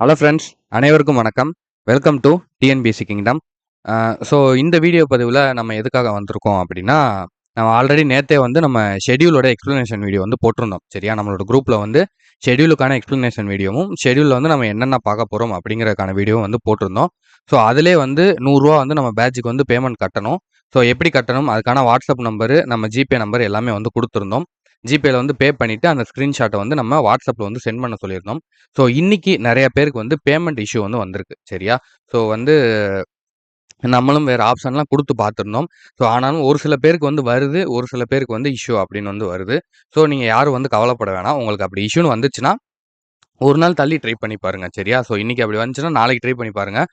Hello friends அனைவருக்கும் வணக்கம். Welcome to TNPSC kingdom so இந்த வீடியோ பதிவில் நம்ம எதுக்காக வந்திருக்கோம் அப்படின்னா நம்ம ஆல்ரெடி நேற்றே வந்து நம்ம ஷெடியூலோட எக்ஸ்ப்ளனேஷன் வீடியோ வந்து போட்டிருந்தோம் சரியா? நம்மளோட குரூப்பில் வந்து ஷெடியூலுக்கான எக்ஸ்ப்ளனேஷன் வீடியோவும் ஷெடியூலில் வந்து நம்ம என்னென்ன பார்க்க போகிறோம் அப்படிங்கிறதுக்கான வீடியோவும் வந்து போட்டிருந்தோம். ஸோ அதிலே வந்து நூறுரூவா வந்து நம்ம பேட்சுக்கு வந்து பேமெண்ட் கட்டணும். ஸோ எப்படி கட்டணும்? அதுக்கான வாட்ஸ்அப் நம்பரு நம்ம ஜிபே நம்பர் எல்லாமே வந்து கொடுத்துருந்தோம். ஜிபேல வந்து பே பண்ணிவிட்டு அந்த ஸ்க்ரீன்ஷாட்டை வந்து நம்ம வாட்ஸ்அப்பில் வந்து சென்ட் பண்ண சொல்லியிருந்தோம். ஸோ இன்னைக்கு நிறைய பேருக்கு வந்து பேமெண்ட் இஷ்யூ வந்து வந்திருக்கு சரியா? ஸோ வந்து நம்மளும் வேறு ஆப்ஷன்லாம் கொடுத்து பார்த்துருந்தோம். ஸோ ஆனாலும் ஒரு சில பேருக்கு வந்து வருது ஒரு சில பேருக்கு வந்து இஷ்யூ அப்படின்னு வந்து வருது. ஸோ நீங்கள் யாரும் வந்து கவலைப்பட வேணாம். உங்களுக்கு அப்படி இஷ்யூன்னு வந்துச்சுன்னா ஒரு நாள் தள்ளி ட்ரை பண்ணி பாருங்க சரியா? ஸோ இன்றைக்கி அப்படி வந்துச்சுன்னா நாளைக்கு ட்ரை பண்ணி பாருங்கள்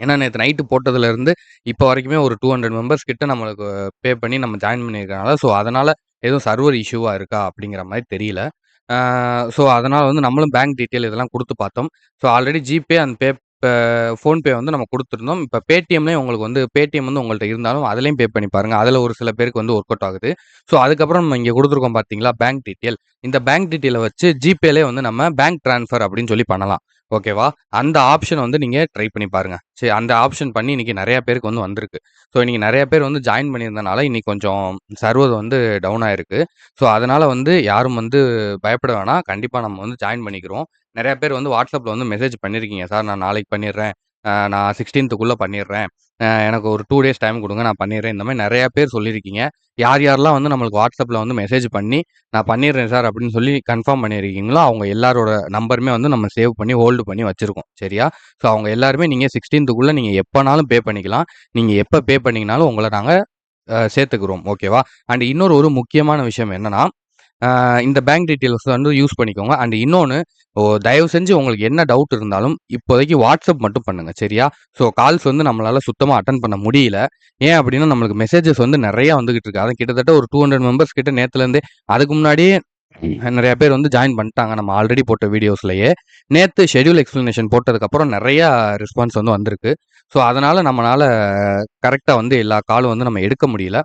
ஏன்னா நேற்று நைட்டு போட்டதுலேருந்து இப்போ வரைக்குமே ஒரு டூ ஹண்ட்ரட் மெம்பர்ஸ் கிட்ட நம்மளுக்கு பே பண்ணி நம்ம ஜாயின் பண்ணியிருக்கனால ஸோ அதனால் எதுவும் சர்வர் இஷ்யூவாக இருக்கா அப்படிங்கிற மாதிரி தெரியல. ஸோ அதனால் வந்து நம்மளும் பேங்க் டீட்டெயில் இதெல்லாம் கொடுத்து பார்த்தோம். So already GPay and pay இப்போ ஃபோன்பே வந்து நம்ம கொடுத்துருந்தோம். இப்போ பேடிஎம்லேயும் உங்களுக்கு வந்து பேடிஎம் வந்து உங்கள்கிட்ட இருந்தாலும் அதுலேயும் பே பண்ணி பாருங்கள் அதில் ஒரு சில பேருக்கு வந்து ஒர்க் அவுட் ஆகுது. ஸோ அதுக்கப்புறம் நம்ம இங்கே கொடுத்துருக்கோம் பார்த்தீங்களா பேங்க் டீட்டெயில் இந்த பேங்க் டீட்டெயிலை வச்சு ஜிபேலே வந்து நம்ம பேங்க் ட்ரான்ஸ்ஃபர் அப்படின்னு சொல்லி பண்ணலாம். ஓகேவா அந்த ஆப்ஷன் வந்து நீங்கள் ட்ரை பண்ணி பாருங்கள் சரி அந்த ஆப்ஷன் பண்ணி இன்றைக்கி நிறையா பேருக்கு வந்து வந்திருக்கு. ஸோ இன்றைக்கி நிறையா பேர் வந்து ஜாயின் பண்ணியிருந்தனால இன்றைக்கி கொஞ்சம் சர்வர் வந்து டவுன் ஆயிருக்கு. ஸோ அதனால் வந்து யாரும் வந்து பயப்பட வேணாம் கண்டிப்பாக நம்ம வந்து ஜாயின் பண்ணிக்கிறோம். நிறையா பேர் வந்து வாட்ஸ்அப்பில் வந்து மெசேஜ் பண்ணியிருக்கீங்க சார் நான் நாளைக்கு பண்ணிடுறேன். நான் சிக்ஸ்டீன்த்துக்குள்ளே பண்ணிடுறேன். எனக்கு ஒரு டூ டேஸ் டைம் கொடுங்க நான் பண்ணிடுறேன். இந்த மாதிரி நிறைய பேர் சொல்லியிருக்கீங்க. யார் யாரெல்லாம் வந்து நம்மளுக்கு வாட்ஸ்அப்பில் வந்து மெசேஜ் பண்ணி நான் பண்ணிடுறேன் சார் அப்படின்னு சொல்லி கன்ஃபார்ம் பண்ணியிருக்கீங்களோ அவங்க எல்லாரோட நம்பருமே வந்து நம்ம சேவ் பண்ணி ஹோல்டு பண்ணி வச்சுருக்கோம். சரியா? ஸோ அவங்க எல்லாருமே நீங்கள் சிக்ஸ்டீன்த்துக்குள்ளே நீங்கள் எப்போனாலும் பே பண்ணிக்கலாம். நீங்கள் எப்போ பே பண்ணிங்கனாலும் உங்களை நாங்கள் சேர்த்துக்கிறோம். ஓகேவா அண்ட் இன்னொரு ஒரு முக்கியமான விஷயம் என்னன்னா இந்த பேங்க் டீட்டெயில்ஸ் வந்து யூஸ் பண்ணிக்கோங்க. அண்ட் இன்னொன்று ஓ தயவு செஞ்சு உங்களுக்கு என்ன டவுட் இருந்தாலும் இப்போதைக்கு வாட்ஸ்அப் மட்டும் பண்ணுங்க சரியா? ஸோ கால்ஸ் வந்து நம்மளால சுத்தமாக அட்டன் பண்ண முடியல. ஏன் அப்படின்னா நம்மளுக்கு மெசேஜஸ் வந்து நிறைய வந்துகிட்டு இருக்கு. அது கிட்டத்தட்ட ஒரு டூ ஹண்ட்ரட் மெம்பர்ஸ் கிட்ட நேற்றுலேருந்தே அதுக்கு முன்னாடியே நிறைய பேர் வந்து ஜாயின் பண்ணிட்டாங்க நம்ம ஆல்ரெடி போட்ட வீடியோஸ்லயே நேற்று ஷெட்யூல் எக்ஸ்பிளனேஷன் போட்டதுக்கப்புறம் நிறைய ரெஸ்பான்ஸ் வந்து வந்திருக்கு. ஸோ அதனால நம்மளால கரெக்டாக வந்து எல்லா காலும் வந்து நம்ம எடுக்க முடியல.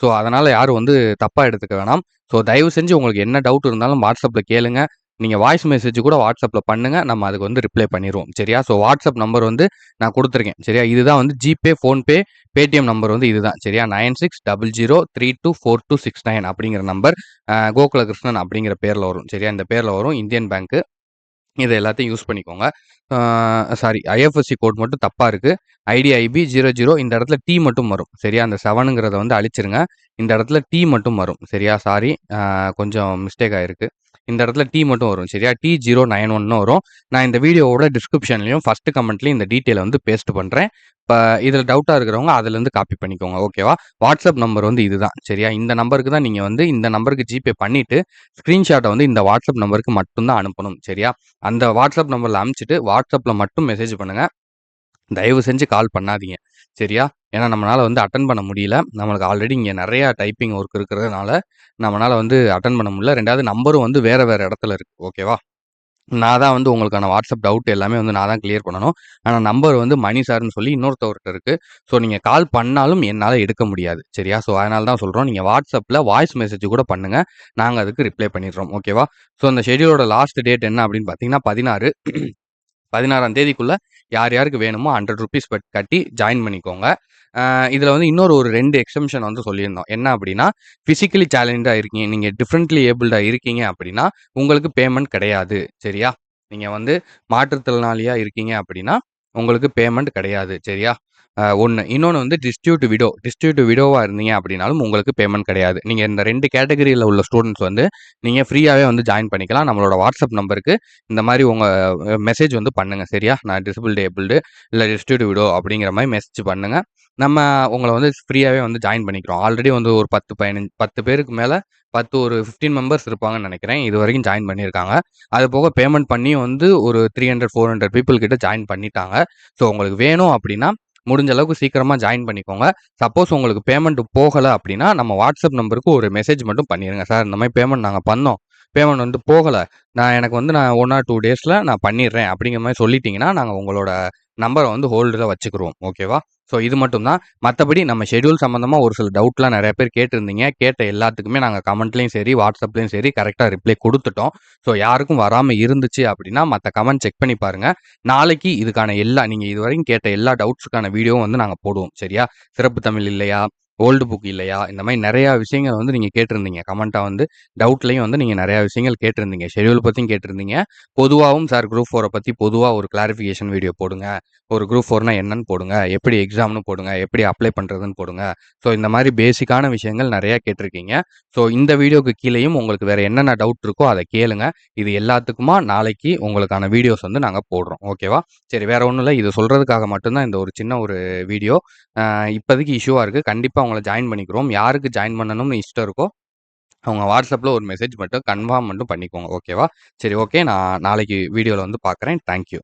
ஸோ அதனால் யாரும் வந்து தப்பாக எடுத்துக்க வேணாம். ஸோ தயவு செஞ்சு உங்களுக்கு என்ன டவுட் இருந்தாலும் வாட்ஸ்அப்பில் கேளுங்க. நீங்கள் வாய்ஸ் மெசேஜ் கூட வாட்ஸ்அப்பில் பண்ணுங்கள் நம்ம அதுக்கு வந்து ரிப்ளை பண்ணிடுவோம் சரியா? ஸோ வாட்ஸ்அப் நம்பர் வந்து நான் கொடுத்துருக்கேன். சரியா? இதுதான் வந்து ஜிபே ஃபோன்பே பேடிஎம் நம்பர் வந்து இதுதான். சரியா? Nine six double zero three two four two six nine அப்படிங்கிற நம்பர் கோகுலகிருஷ்ணன் அப்படிங்கிற பேரில் வரும். சரியா? இந்த பேரில் வரும். இந்தியன் பேங்க்கு இதை எல்லாத்தையும் யூஸ் பண்ணிக்கோங்க. சாரி ஐஎஃப்எஸ்சி கோட் மட்டும் தப்பாக இருக்குது ஐடிஐபி ஜீரோ ஜீரோ இந்த இடத்துல டி மட்டும் வரும். சரியா? அந்த செவனுங்கிறத வந்து அழிச்சிருங்க. இந்த இடத்துல டி மட்டும் வரும். சரியா? சாரி கொஞ்சம் மிஸ்டேக் ஆகிருக்கு இந்த இடத்துல டி மட்டும் வரும். சரியா? டி ஜீரோ நைன் ஒன்னு வரும். நான் இந்த வீடியோவோட டிஸ்கிரிப்ஷன்லையும் ஃபஸ்ட்டு கமெண்ட்லையும் இந்த டீட்டெயிலை வந்து பேஸ்ட் பண்ணுறேன் இதில் டவுட்டாக இருக்கிறவங்க அதுலேருந்து காப்பி பண்ணிக்கோங்க ஓகேவா வாட்ஸ்அப் நம்பர் வந்து இதுதான் சரியா? இந்த நம்பருக்கு தான் நீங்கள் வந்து இந்த நம்பருக்கு ஜிபே பண்ணிவிட்டு ஸ்க்ரீன்ஷாட்டை வந்து இந்த வாட்ஸ்அப் நம்பருக்கு மட்டும்தான் அனுப்பணும் சரியா? அந்த வாட்ஸ்அப் நம்பரில் அனுப்பிச்சிட்டு வாட்ஸ்அப்பில் மட்டும் மெசேஜ் பண்ணுங்கள் தயவு செஞ்சு கால் பண்ணாதீங்க சரியா? ஏன்னா நம்மளால் வந்து அட்டன் பண்ண முடியல. நம்மளுக்கு ஆல்ரெடி இங்கே நிறையா டைப்பிங் ஒர்க் இருக்கிறதுனால நம்மளால் வந்து அட்டன் பண்ண முடியல. ரெண்டாவது நம்பரும் வந்து வேறு வேறு இடத்துல இருக்குது ஓகேவா நான் தான் வந்து உங்களுக்கான வாட்ஸ்அப் டவுட் எல்லாமே வந்து நான் தான் கிளியர் பண்ணணும். ஆனால் நம்பர் வந்து மணி சார்னு சொல்லி இன்னொருத்தவர்கிட்ட இருக்குது ஸோ நீங்கள் கால் பண்ணாலும் என்னால் எடுக்க முடியாது. சரியா? ஸோ அதனால தான் சொல்கிறோம் நீங்கள் வாட்ஸ்அப்பில் வாய்ஸ் மெசேஜ் கூட பண்ணுங்கள் நாங்கள் அதுக்கு ரிப்ளை பண்ணிடுறோம். ஓகேவா ஸோ அந்த ஷெடியூலோட லாஸ்ட் டேட் என்ன அப்படின்னு பார்த்தீங்கன்னா பதினாறு. பதினாறாம் தேதிக்குள்ளே யார் யாருக்கு வேணுமோ ஹண்ட்ரட் ருபீஸ் கட்டி ஜாயின் பண்ணிக்கோங்க. இதில் வந்து இன்னொரு ஒரு ரெண்டு எக்ஸம்ஷன் வந்து சொல்லியிருந்தோம். என்ன அப்படின்னா ஃபிசிக்கலி சேலஞ்சாக இருக்கீங்க நீங்கள் டிஃப்ரெண்ட்லி ஏபிள்டாக இருக்கீங்க அப்படின்னா உங்களுக்கு பேமெண்ட் கிடையாது. சரியா? நீங்கள் வந்து மாற்றுத்திறனாளியாக இருக்கீங்க அப்படின்னா உங்களுக்கு பேமெண்ட் கிடையாது. சரியா? ஒன்று இன்னொன்று வந்து டிஸ்ட்ரிபியூட் விடோ. டிஸ்ட்ரிபியூட் விடோவாக இருந்தீங்க அப்படின்னாலும் உங்களுக்கு பேமெண்ட் கிடையாது. நீங்கள் இந்த ரெண்டு கேட்டகரியில் உள்ள ஸ்டூடெண்ட்ஸ் வந்து நீங்கள் ஃப்ரீயாகவே வந்து ஜாயின் பண்ணிக்கலாம். நம்மளோட வாட்ஸ்அப் நம்பருக்கு இந்த மாதிரி உங்கள் மெசேஜ் வந்து பண்ணுங்கள் சரியா? நான் டிசபிள் ஏபிள்டு இல்லை டிஸ்ட்ரிபியூட் விடோ அப்படிங்கிற மாதிரி மெசேஜ் பண்ணுங்கள் நம்ம உங்களை வந்து ஃப்ரீயாகவே வந்து ஜாயின் பண்ணிக்கிறோம். ஆல்ரெடி வந்து ஒரு பத்து பதினஞ்சு பத்து பேருக்கு மேலே பத்து ஒரு ஃபிஃப்டீன் மெம்பர்ஸ் இருப்பாங்கன்னு நினைக்கிறேன். இது வரைக்கும் ஜாயின் பண்ணியிருக்காங்க. அது போக பேமெண்ட் பண்ணி வந்து ஒரு three hundred four hundred people கிட்ட ஜாயின் பண்ணிட்டாங்க. ஸோ உங்களுக்கு வேணும் அப்படின்னா முடிஞ்ச அளவுக்கு சீக்கிரமாக ஜாயின் பண்ணிக்கோங்க. சப்போஸ் உங்களுக்கு பேமெண்ட் போகலை அப்படின்னா நம்ம வாட்ஸ்அப் நம்பருக்கு ஒரு மெசேஜ் மட்டும் பண்ணிடுங்க சார் இந்த மாதிரி பேமெண்ட் நாங்கள் பண்ணோம். பேமெண்ட் வந்து போகலை நான் எனக்கு வந்து நான் ஒன் ஆர் டூ டேஸில் நான் பண்ணிடுறேன் அப்படிங்கிற மாதிரி சொல்லிட்டீங்கன்னா, நாங்கள் உங்களோட நம்பரை வந்து ஹோல்டில் வச்சுக்கிறோம் ஓகேவா? ஸோ இது மட்டும் தான். நம்ம ஷெடியூல் சம்மந்தமாக ஒரு சில டவுட்லாம் நிறைய பேர் கேட்டிருந்தீங்க. கேட்ட எல்லாத்துக்குமே நாங்கள் கமெண்ட்லேயும் சரி, வாட்ஸ்அப்லேயும் சரி கரெக்டாக ரிப்ளை கொடுத்துட்டோம் ஸோ யாருக்கும் வராமல் இருந்துச்சு அப்படின்னா, மற்ற கமெண்ட் செக் பண்ணி பாருங்கள் நாளைக்கு இதுக்கான எல்லா நீங்க இதுவரைக்கும் கேட்ட எல்லா டவுட்ஸுக்கான வீடியோவும் வந்து நாங்கள் போடுவோம். சரியா? சிறப்பு தமிழ் இல்லையா? ஓல்டு புக் இல்லையா? இந்த மாதிரி நிறையா விஷயங்கள் வந்து நீங்கள் கேட்டிருந்தீங்க. கமெண்ட்டாக வந்து டவுட்லையும் வந்து நீங்கள் நிறையா விஷயங்கள் கேட்டிருந்தீங்க. ஷெட்யூல் பற்றியும் கேட்டிருந்தீங்க. பொதுவாகவும் சார் குரூப் ஃபோரை பற்றி பொதுவாக ஒரு கிளாரிஃபிகேஷன் வீடியோ போடுங்க. ஒரு குரூப் ஃபோர்னா என்னன்னு போடுங்க. எப்படி எக்ஸாம்னு போடுங்க. எப்படி அப்ளை பண்ணுறதுன்னு போடுங்க. ஸோ இந்த மாதிரி பேசிக்கான விஷயங்கள் நிறையா கேட்டிருக்கீங்க. ஸோ இந்த வீடியோக்கு கீழேயும் உங்களுக்கு வேறு என்னென்ன டவுட் இருக்கோ அதை கேளுங்க. இது எல்லாத்துக்குமா நாளைக்கு உங்களுக்கான வீடியோஸ் வந்து நாங்கள் போடுறோம். ஓகேவா? சரி வேற ஒன்றும் இல்லை இது சொல்கிறதுக்காக மட்டும்தான் இந்த ஒரு சின்ன ஒரு வீடியோ. இப்போதைக்கு இஷ்யூவாக இருக்குது கண்டிப்பாக அவங்கள ஜாயின் பண்ணிக்கிறோம். யாருக்கு ஜாயின் பண்ணணும்னு இஷ்டம் இருக்கோ, அவங்க வாட்ஸ்அப்பில் ஒரு மெசேஜ் மட்டும் கன்ஃபார்ம் மட்டும் பண்ணிக்கோங்க. ஓகேவா? சரி ஓகே. நான் நாளைக்கு வீடியோவில் வந்து பார்க்குறேன். Thank you.